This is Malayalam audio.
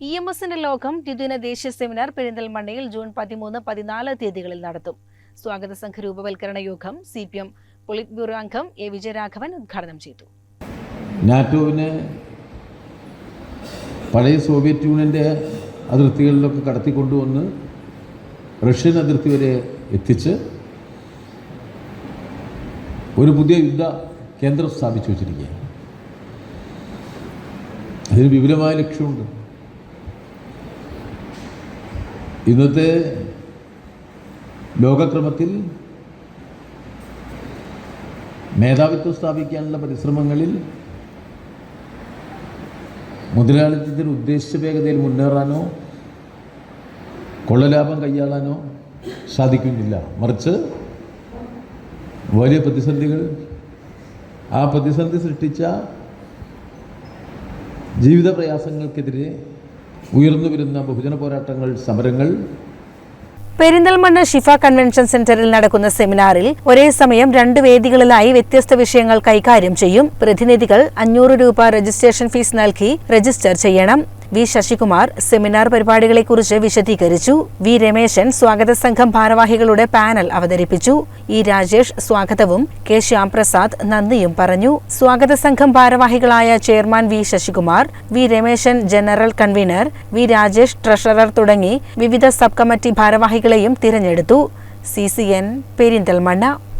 ഇ എം എസിന്റെ ലോകം ദ്വിദിന ദേശീയ സെമിനാർ പെരിന്തൽമണ്ണയിൽ ജൂൺ പതിമൂന്ന് പതിനാല് തീയതികളിൽ നടത്തും. സ്വാഗത സംഘ രൂപവൽക്കരണ യോഗം C P M polit bureau അംഗം എ വിജയരാഘവൻ ഉദ്ഘാടനം ചെയ്തു. നാറ്റോവിന് പഴയ സോവിയറ്റ് യൂണിയന്റെ അതിർത്തികളിലൊക്കെ കടത്തിക്കൊണ്ടുവന്ന് റഷ്യൻ അതിർത്തി വരെ എത്തിച്ച് ഒരു പുതിയ യുദ്ധ കേന്ദ്രം സ്ഥാപിച്ചു വച്ചിരിക്കുകയാണ്. അതിന് വിപുലമായ ലക്ഷ്യമുണ്ട്. ഇന്നത്തെ ലോകക്രമത്തിൽ മേധാവിത്വം സ്ഥാപിക്കാനുള്ള പരിശ്രമങ്ങളിൽ മുതലാളിത്തത്തിന് ഉദ്ദേശിച്ച വേഗതയിൽ മുന്നേറാനോ കൊള്ളലാഭം കൈയാളാനോ സാധിക്കുന്നില്ല. മറിച്ച് വലിയ പ്രതിസന്ധികൾ ആ പ്രതിസന്ധി സൃഷ്ടിച്ച ജീവിത പ്രയാസങ്ങൾക്കെതിരെ ഉയർന്നു വരുന്ന ബഹുജന പോരാട്ടങ്ങൾ സമരങ്ങൾ. പെരിന്തൽമണ്ണ ഷിഫ കൺവെൻഷൻ സെന്ററിൽ നടക്കുന്ന സെമിനാറിൽ ഒരേ സമയം രണ്ട് വേദികളിലായി വ്യത്യസ്ത വിഷയങ്ങൾ കൈകാര്യം ചെയ്യും. പ്രതിനിധികൾ അഞ്ഞൂറ് രൂപ രജിസ്ട്രേഷൻ ഫീസ് നൽകി രജിസ്റ്റർ ചെയ്യണം. വി ശശികുമാർ സെമിനാർ പരിപാടികളെക്കുറിച്ച് വിശദീകരിച്ചു. വി രമേശൻ സ്വാഗത സംഘം ഭാരവാഹികളുടെ പാനൽ അവതരിപ്പിച്ചു. ഇ രാജേഷ് സ്വാഗതവും കെ ശ്യാംപ്രസാദ് നന്ദിയും പറഞ്ഞു. സ്വാഗത സംഘം ഭാരവാഹികളായ chairman V Sasikumar V Rameshan general convener V Rajesh treasurer തുടങ്ങി വിവിധ സബ് കമ്മിറ്റി ഭാരവാഹികളെയും തിരഞ്ഞെടുത്തു. C C N Perinthalmanna.